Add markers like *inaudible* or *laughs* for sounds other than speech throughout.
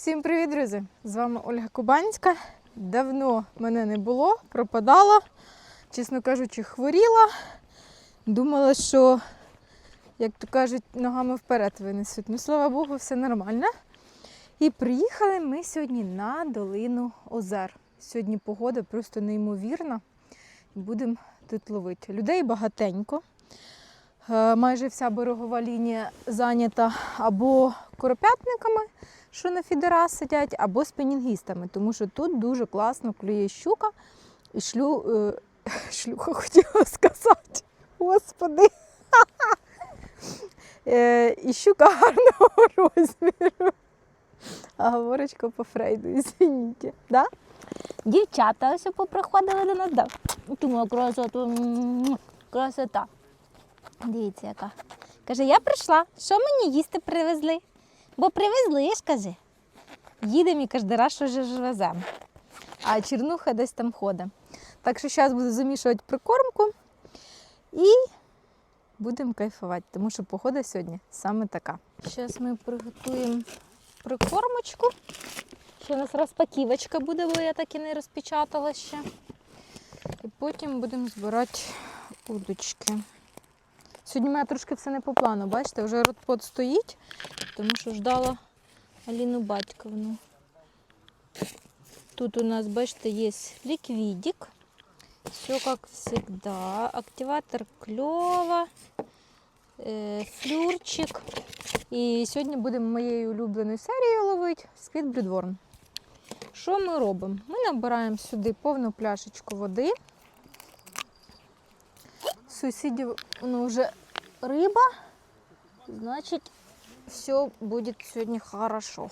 Всім привіт, друзі! З вами Ольга Кубанська. Давно мене не було, пропадала, чесно кажучи, хворіла. Думала, що, як то кажуть, ногами вперед винесуть. Ну, слава Богу, все нормально. І приїхали ми сьогодні на долину озер. Сьогодні погода просто неймовірна. Будемо тут ловити. Людей багатенько. Е, Майже вся берегова лінія зайнята або коропятниками, що на фідера сидять, або спінінгістами, тому що тут дуже класно клює щука і шлю, е, *laughs* шлюха хотіла сказати. Господи. *laughs* Е, і щука гарного розміру. А говорочка по Фрейду, извините. Да? Дівчата ось поприходили до нас. Да. Думаю, красоту. Красота. Дивіться, яка. Каже, я прийшла. Що мені їсти привезли? Бо привезли ж, каже. Їдемо і кожен раз що ж веземо. А чернуха десь там ходить. Так що зараз буду замішувати прикормку і будемо кайфувати, тому що погода сьогодні саме така. Зараз ми приготуємо прикормочку. Ще у нас розпаківочка буде, бо я так і не розпечатала ще. І потім будемо збирати удочки. Сьогодні мене трошки все не по плану, бачите, вже ротпот стоїть, тому що ждала Аліну Батьковну. Тут у нас, бачите, є ликвидик. Все как всегда. Активатор кльова, е, флюрчик. І сьогодні будемо моєю улюбленою серією ловити сквіт Блюдворн. Що ми робимо? Ми набираємо сюди повну пляшечку води. Сусідів ну, вже риба, значить, все буде сьогодні хорошо.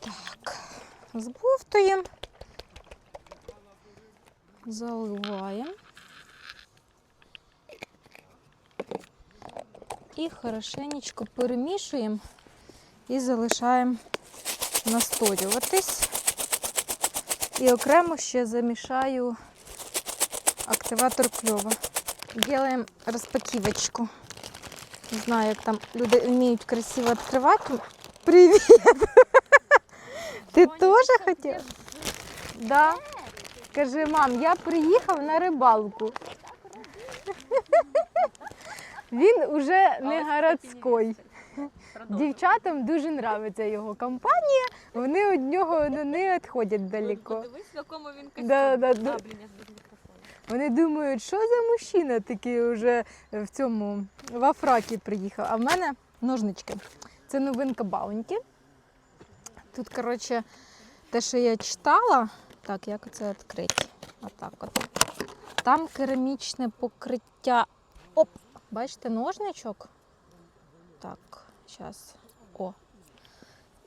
Так, збовтуємо, заливаємо і хорошенечко перемішуємо і залишаємо настоюватись. І окремо ще замішаю активатор кльова. Делаем розпаківочку. Не знаю, як там люди вміють красиво відкривати. Привіт! Ти теж хотів? Да. Кажи, мам, я приїхав на рибалку. *laughs* Він уже не городський. Дівчатам дуже подобається його компанія, вони від нього ну, не відходять далеко. Подивись, в якому він костюмі. Вони думають, що за мужчина такий вже в цьому в Афракі приїхав. А в мене ножнички. Це новинка Баунті. Тут, коротше, те, що я читала, так, як це відкрити? Отак от. Там керамічне покриття. Оп! Бачите, ножничок? Так, зараз.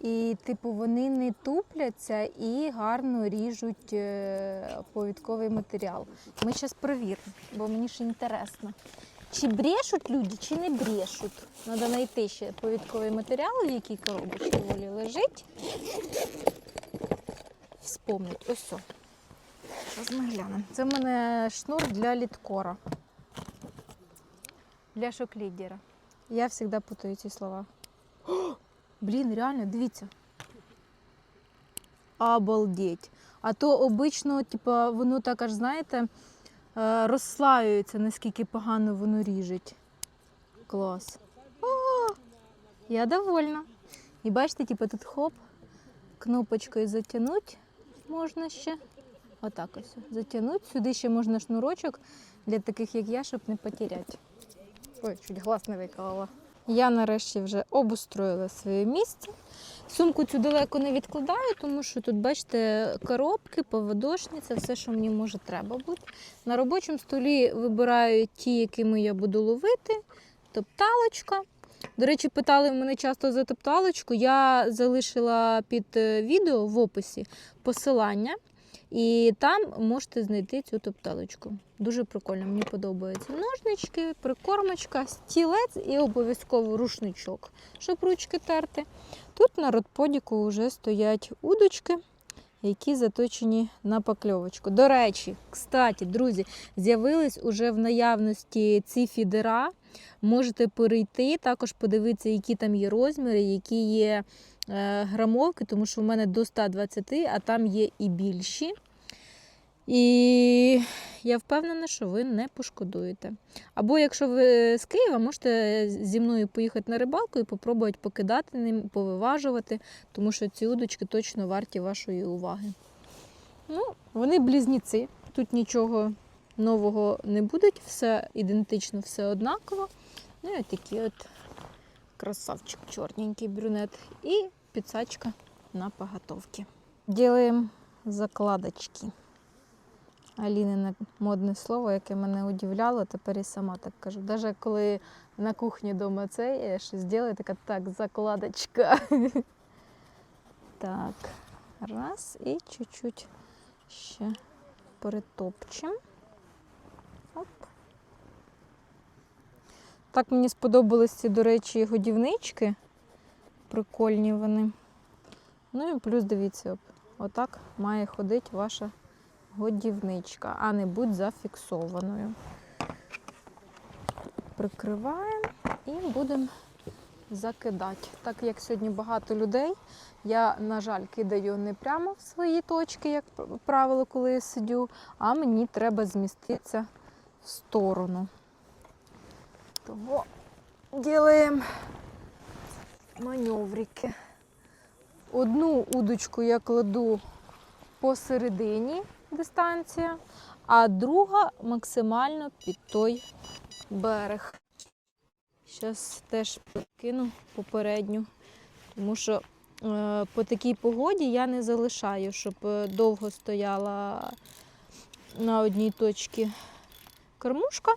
І, типу, вони не тупляться і гарно ріжуть е, повідковий матеріал. Ми зараз перевіримо, бо мені ж інтересно. Чи брешуть люди, чи не брешуть. Треба знайти ще повідковий матеріал, в якій коробочці волі лежить. Вспомнить. Ось. Зараз ми глянемо. Це в мене шнур для літкора. Для шок-лідера. Я завжди путаю ці слова. Блін, реально, дивіться. Обалдеть. А то обично, типа, воно так аж, знаєте, е, розслаюється, наскільки погано воно ріжить. Клас. О, я довольна. І бачите, типа тут хоп, кнопочкою затягнути можна ще. Отак ось. Затягнути. Сюди ще можна шнурочок для таких, як я, щоб не потеряти. Ой, чуть глаз не виколола. Я нарешті вже обустроїла своє місце. Сумку цю далеко не відкладаю, тому що тут, бачите, коробки, поводошниця, все, що мені може треба бути. На робочому столі вибираю ті, якими я буду ловити. Топталочка. До речі, питали мене часто за топталочку. Я залишила під е, відео в описі посилання. І там можете знайти цю топталочку. Дуже прикольно, мені подобаються ножнички, прикормочка, стілець і обов'язково рушничок, щоб ручки терти. Тут на родподіку вже стоять удочки. Які заточені на покльовочку. До речі, кстати, друзі, з'явились уже в наявності ці фідера. Можете перейти, також подивитися, які там є розміри, які є е, грамовки, тому що в мене до 120, а там є і більші. І я впевнена, що ви не пошкодуєте. Або якщо ви з Києва, можете зі мною поїхати на рибалку і попробувати покидати ним, повиважувати, тому що ці удочки точно варті вашої уваги. Ну, вони близнюці. Тут нічого нового не буде, все ідентично, все однаково. Ну і такі от красавчик, чорненький брюнет. І підсачка на поготовки. Ділаємо закладочки. Алінине модне слово, яке мене удивляло, тепер і сама так кажу. Навіть коли на кухні вдома це щось зроблю, така так, закладочка. Так, раз і чуть-чуть ще перетопчемо. Оп. Так мені сподобались ці, до речі, годівнички. Прикольні вони. Ну і плюс дивіться, отак має ходити ваша годівничка, а не будь зафіксованою. Прикриваємо і будемо закидати. Так як сьогодні багато людей, я, на жаль, кидаю не прямо в свої точки, як правило, коли я сидю, а мені треба зміститися в сторону. Того робимо маневрики. Одну удочку я кладу посередині дистанція, а друга максимально під той берег. Зараз теж кину попередню, тому що е, по такій погоді я не залишаю, щоб е, довго стояла на одній точці кормушка.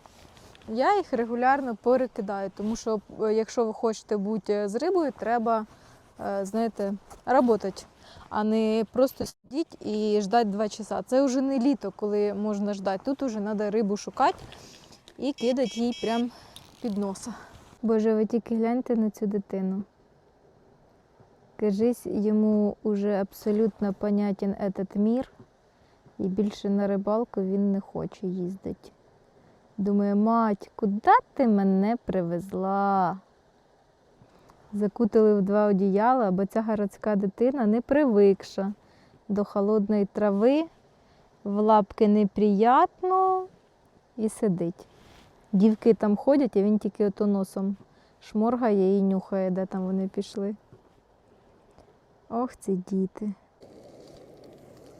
Я їх регулярно перекидаю, тому що е, якщо ви хочете бути з рибою, треба, знаєте, працювати, а не просто сидіти і ждати два часа. Це вже не літо, коли можна ждати. Тут вже треба рибу шукати і кидати їй прямо під носа. Боже, ви тільки гляньте на цю дитину. Кажись, йому вже абсолютно понятен этот мір, і більше на рибалку він не хоче їздити. Думає, мать, куди ти мене привезла? Закутали в два одіяла, бо ця городська дитина не привикша до холодної трави, в лапки неприятно і сидить. Дівки там ходять, а він тільки ото носом шморгає і нюхає, де там вони пішли. Ох, ці діти.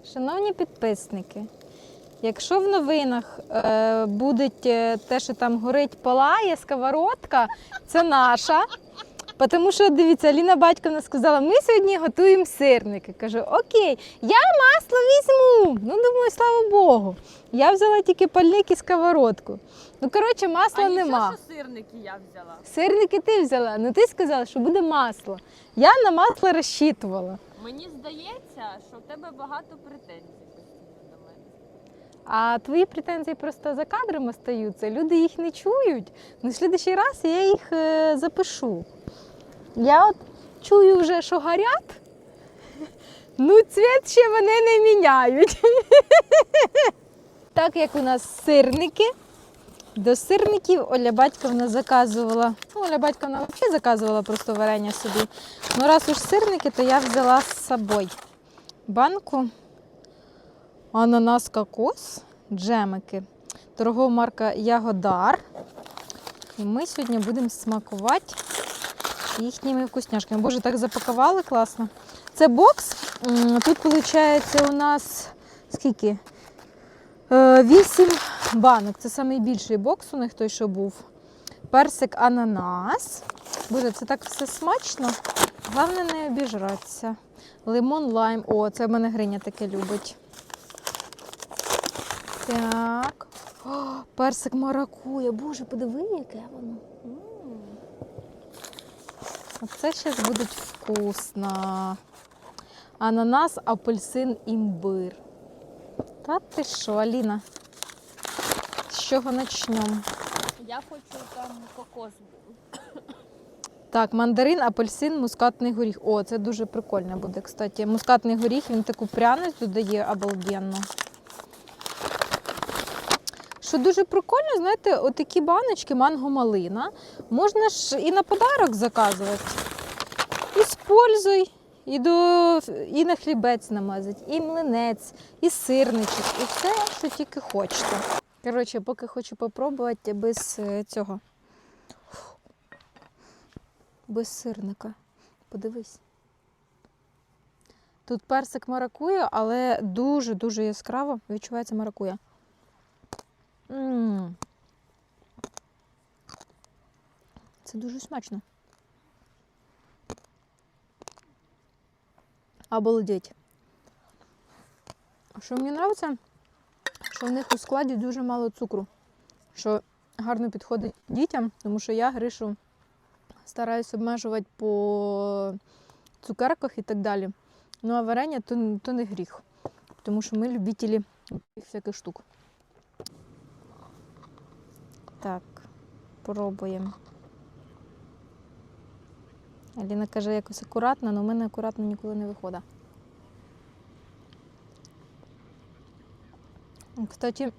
Шановні підписники, якщо в новинах е, буде те, що там горить палає, сковородка, це наша. Тому що, дивіться, Аліна батьківна сказала, ми сьогодні готуємо сирники. Кажу, окей, я масло візьму. Ну, думаю, слава Богу. Я взяла тільки пальник і сковородку. Ну, коротше, масла а нема. що сирники я взяла. Сирники ти взяла, ну ти сказала, що буде масло. Я на масло розчитувала. Мені здається, що в тебе багато претензій. А твої претензії просто за кадрами стаються, люди їх не чують. Ну, в слідчий раз я їх е, запишу. Я от чую вже, що горять, ну цвіт ще вони не міняють. Так як у нас сирники, до сирників Оля Батьківна заказувала. Ну, Оля Батьківна взагалі заказувала просто варення собі. Ну, раз уж сирники, то я взяла з собою банку ананас кокос, джемики. Торгова марка Ягодар. І ми сьогодні будемо смакувати їхніми вкусняшками. Боже, так запакували класно. Це бокс. Тут виходить у нас скільки? Е, Вісім банок. Це найбільший бокс у них той, що був. Персик ананас. Боже, це так все смачно. Головне не обіжратися. Лимон лайм. О, це в мене Гриня таке любить. Так. О, персик маракуя. Боже, подиви, яке воно. Оце зараз буде вкусно. Ананас, апельсин, імбир. Та ти що, Аліна? З чого почнемо? Я хочу там кокос. Так, мандарин, апельсин, мускатний горіх. О, це дуже прикольно буде, кстати. Мускатний горіх, він таку пряність додає обалденно. Що дуже прикольно, знаєте, отакі баночки манго-малина. Можна ж і на подарок заказувати. Іспользуй. І, до, і на хлібець намазать, і млинець, і сирничок, і все, що тільки хочете. Коротше, поки хочу попробувати без е, цього. Без сирника. Подивись. Тут персик маракуя, але дуже-дуже яскраво відчувається маракуя. Це дуже смачно. Обалдеть. Що мені подобається, що в них у складі дуже мало цукру, що гарно підходить дітям, тому що я гришу стараюсь обмежувати по цукерках і так далі. Ну а варення то, то не гріх, тому що ми любителі всяких штук. Так, пробуємо. Аліна каже, якось акуратно, але в мене акуратно ніколи не виходить. Кстати,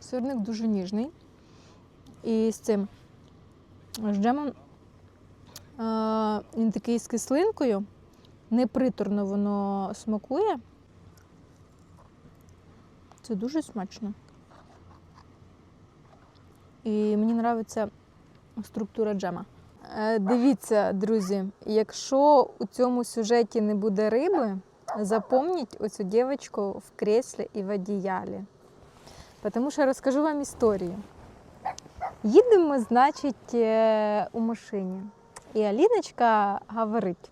сирник дуже ніжний. І з цим з джемом він такий з кислинкою, неприторно воно смакує. Це дуже смачно. І мені подобається структура джема. Е, Дивіться, друзі, якщо у цьому сюжеті не буде риби, запомніть оцю дівчинку в креслі і в одіялі. Тому що я розкажу вам історію. Їдемо, значить, е, у машині. І Аліночка говорить: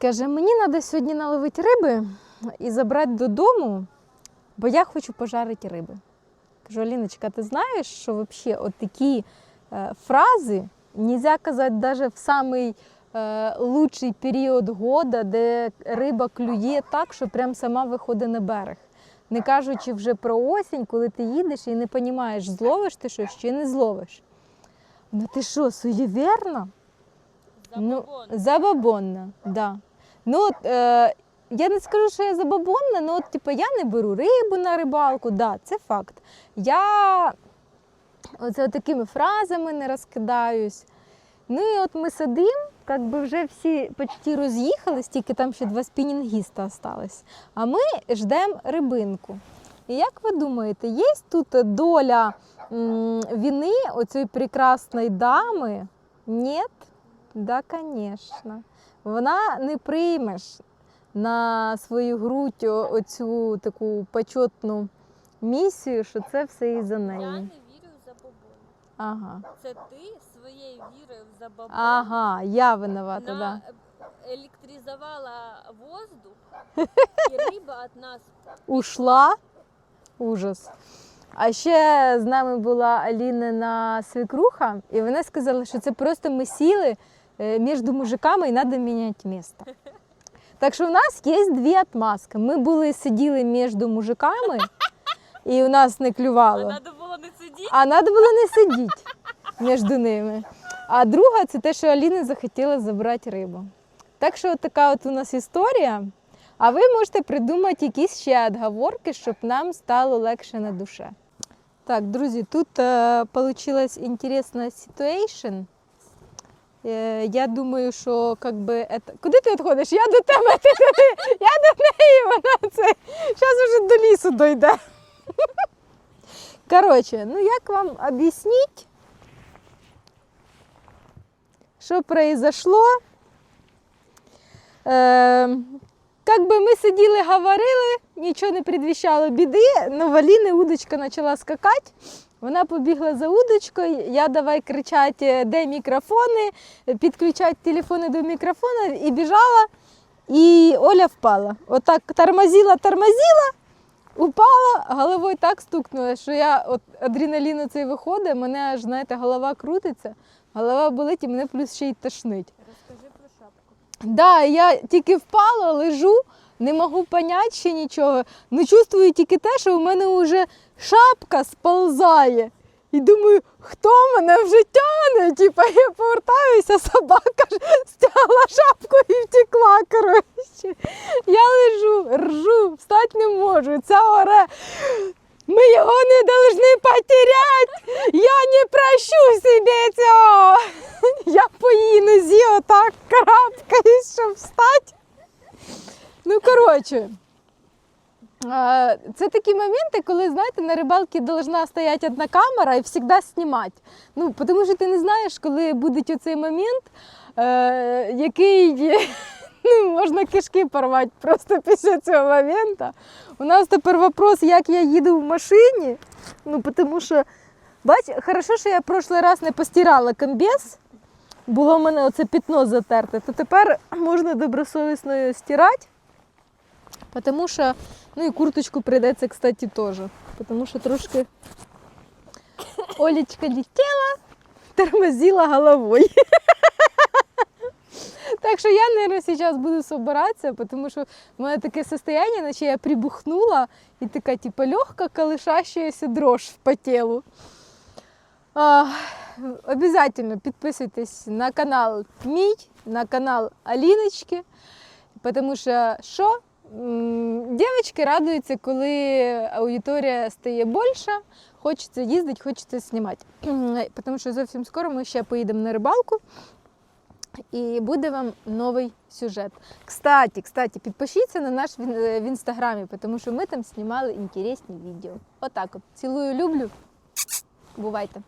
каже, мені треба сьогодні наловити риби і забрати додому, бо я хочу пожарити риби. Кажу, Аліночка, ти знаєш, що взагалі от такі е, фрази нельзя казати навіть в самий е, лучший період года, де риба клює так, що прям сама виходить на берег. Не кажучи вже про осінь, коли ти їдеш і не розумієш, зловиш ти щось чи не зловиш. Ну ти що, суєвірно? Ну, забабонна, да. Ну, е, я не скажу, що я забабонна, але от, типу, я не беру рибу на рибалку, да, це факт. Я оце такими фразами не розкидаюсь. Ну і от ми сидимо, як би вже всі почти роз'їхались, тільки там ще два спінінгіста остались. А ми ждемо рибинку. І як ви думаєте, є тут доля м, вини оцієї прекрасної дами? Ні? Да, звісно. Вона не приймеш на свою грудь оцю таку почетну місію, що це все із-за Я не вірю в забобон. Ага. Це ти своєю вірою в забобон Ага, я виновата, так. Да. електризувала воздух, *laughs* і риба від нас Ушла. Ужас. А ще з нами була Алінина свекруха, і вона сказала, що це просто ми сіли е, між мужиками і треба міняти місце. Так що у нас є дві отмазки. Ми були сиділи між мужиками, *laughs* і у нас не а клювало. треба було не сидіти. А треба було не сидіти між ними. А друга це те, що Аліна захотіла забрати рибу. Так що от така от у нас історія. А ви можете придумати якісь ще відговорки, щоб нам стало легше на душе. Так, друзі, тут е, вийшла інтересна ситуація. Е, я думаю, що как би, это... куди ти відходиш? Я до тебе, ти туди, я до неї, вона *laughs* це. Зараз вже до лісу дойде. Коротше, ну як вам об'ясніть, що произошло? Е, как би ми сиділи, говорили, нічого не предвіщало біди, но в Аліни удочка почала скакати. Вона побігла за удочкою, я давай кричати, де мікрофони, підключати телефони до мікрофона і біжала. І Оля впала. Отак тормозила, тормозила, упала, головою так стукнула, що я от адреналіну цей виходить, мене аж знаєте, голова крутиться, голова болить і мене плюс ще й тошнить. Розкажи про шапку. Да, я тільки впала, лежу, не можу поняти ще нічого. Ну чувствую тільки те, що у мене вже шапка сползає. І думаю, хто мене вже тяне? Типа я повертаюся, собака ж стягла шапку і втекла. Коротше. Я лежу, ржу, встати не можу. Ця оре. Ми його не должны потерять. Я не прощу себе цього. Я по її нозі отак карабкаюсь, щоб встати. Ну, коротше. Це такі моменти, коли, знаєте, на рибалці должна стояти одна камера і завжди знімати. Ну, тому що ти не знаєш, коли буде оцей момент, е, який *laughs* ну, можна кишки порвати просто після цього моменту. У нас тепер вопрос, як я їду в машині. Ну, тому що, бач, хорошо, що я прошлий раз не постирала комбез. Було в мене оце пітно затерте, то тепер можна добросовісно стирати. Тому що, ну і курточку прийдеться, кстати, теж. Тому що трошки Олечка летіла, тормозила головою. *laughs* Так що я, наверное, зараз буду собиратися, тому що в мене таке состояние, наче я прибухнула і така, типа, легка колышащаяся дрожь по тілу. А, обязательно підписуйтесь на канал мій, на канал Аліночки, тому що що? Дівчатки радуються, коли аудиторія стає більша, хочеться їздити, хочеться знімати. *clears throat* Тому що зовсім скоро ми ще поїдемо на рибалку і буде вам новий сюжет. Кстати, кстати, підпишіться на наш в в інстаграмі, тому що ми там знімали інтересні відео. Отак от. Цілую, люблю. Бувайте!